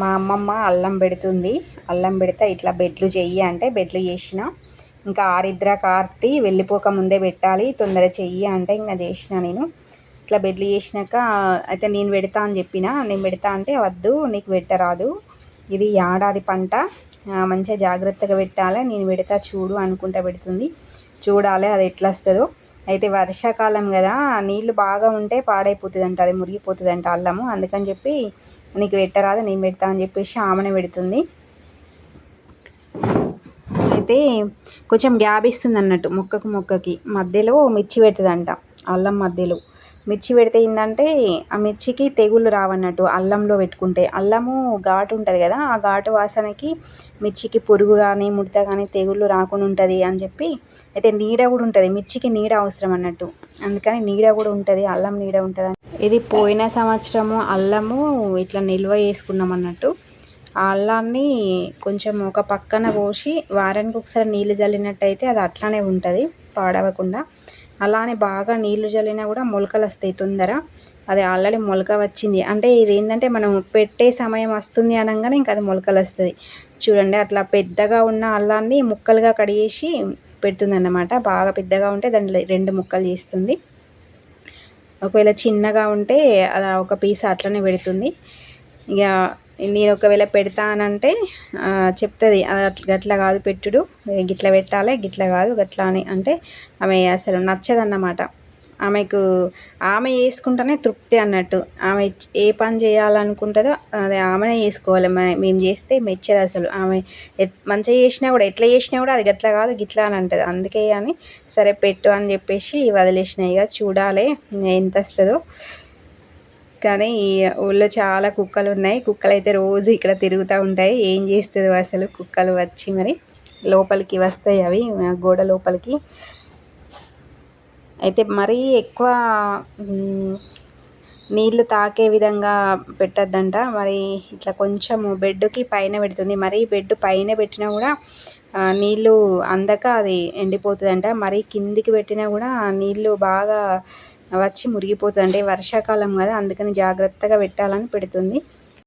మా అమ్మమ్మ అల్లం పెడుతుంది. అల్లం పెడితే ఇట్లా బెడ్లు చెయ్యి అంటే బెడ్లు చేసిన. ఇంకా ఆరిద్ర కార్తి వెళ్ళిపోక ముందే పెట్టాలి. తొందర చెయ్యి అంటే ఇంకా చేసిన నేను. ఇట్లా బెడ్లు చేసినాక అయితే నేను పెడతా అని చెప్పిన. నేను పెడతా అంటే వద్దు నీకు పెట్టరాదు. ఇది ఏడాది పంట. మంచిగా జాగ్రత్తగా పెట్టాలి. నేను పెడతా చూడు అనుకుంటా పెడుతుంది. చూడాలి అది ఎట్లా వస్తుందో. అయితే వర్షాకాలం కదా నీళ్ళు బాగా ఉంటే పాడైపోతుంది అంట అది మురిగిపోతుంది అంట అల్లము. అందుకని చెప్పి నీకు పెట్టరాదు నేను పెడతా అని చెప్పేసి ఆమెనే పెడుతుంది. అయితే కొంచెం గ్యాప్ ఇస్తుంది అన్నట్టు మొక్కకు మొక్కకి. మధ్యలో మిర్చి పెడుతుందంట అల్లం మధ్యలో. మిర్చి పెడితే ఏంటంటే ఆ మిర్చికి తెగుళ్ళు రావన్నట్టు అల్లంలో పెట్టుకుంటే. అల్లము ఘాటు ఉంటుంది కదా ఆ ఘాటు వాసనకి మిర్చికి పురుగు కానీ ముడత కానీ తెగుళ్ళు రాకుండా ఉంటుంది అని చెప్పి అయితే నీడ కూడా ఉంటుంది. మిర్చికి నీడ అవసరం అన్నట్టు. అందుకని నీడ కూడా ఉంటుంది అల్లం నీడ ఉంటుంది ఇది పోయిన సంవత్సరము అల్లము ఇట్లా నిల్వ చేసుకున్నాం అన్నట్టు. ఆ అల్లాన్ని కొంచెం ఒక పక్కన పోసి వారానికి ఒకసారి నీళ్ళు చల్లినట్టయితే అది అట్లానే ఉంటుంది పాడవకుండా. అలానే బాగా నీళ్ళు చల్లినా కూడా మొలకలు వస్తాయి తొందర. అది ఆల్రెడీ మొలక వచ్చింది. అంటే ఇది ఏంటంటే మనం పెట్టే సమయం వస్తుంది అనగానే ఇంకా అది మొలకలు వస్తుంది చూడండి అట్లా పెద్దగా ఉన్న అల్లాన్ని ముక్కలుగా కడిగేసి పెడుతుంది అన్నమాట బాగా పెద్దగా ఉంటే దాంట్లో రెండు ముక్కలు చేస్తుంది. ఒకవేళ చిన్నగా ఉంటే అది ఒక పీస్ అట్లనే పెడుతుంది. ఇక నేను ఒకవేళ పెడతా అని చెప్తుంది. గట్లా కాదు పెట్టుడు. గిట్ల పెట్టాలి గిట్ల కాదు గట్లా అని. అంటే ఆమె అసలు నచ్చదన్నమాట. ఆమెకు ఆమె చేసుకుంటేనే తృప్తి అన్నట్టు. ఆమె ఏ పని చేయాలనుకుంటుందో అది ఆమెనే చేసుకోవాలి. మేము చేస్తే మెచ్చేది అసలు. ఆమె మంచిగా చేసినా కూడా ఎట్లా చేసినా కూడా అది గట్లా కాదు గిట్లా అని అంటుంది. అందుకే అని సరే పెట్టు అని చెప్పేసి వదిలేసినాయి ఇక చూడాలి ఎంత వస్తుందో. కానీ ఈ ఊళ్ళో చాలా కుక్కలు ఉన్నాయి కుక్కలు అయితే రోజు ఇక్కడ తిరుగుతూ ఉంటాయి. ఏం చేస్తుంది అసలు కుక్కలు వచ్చి మరి లోపలికి వస్తాయి అవి గోడ లోపలికి. అయితే మరీ ఎక్కువ నీళ్ళు తాకే విధంగా పెట్టద్దంట. మరి ఇట్లా కొంచెం బెడ్కి పైన పెడుతుంది. మరి బెడ్ పైన పెట్టినా కూడా నీళ్ళు అందక అది ఎండిపోతుందంట. మరి కిందికి పెట్టినా కూడా నీళ్ళు బాగా వచ్చి మురిగిపోతుంది అంటే వర్షాకాలం కదా అందుకని జాగ్రత్తగా పెట్టాలని పెడుతుంది.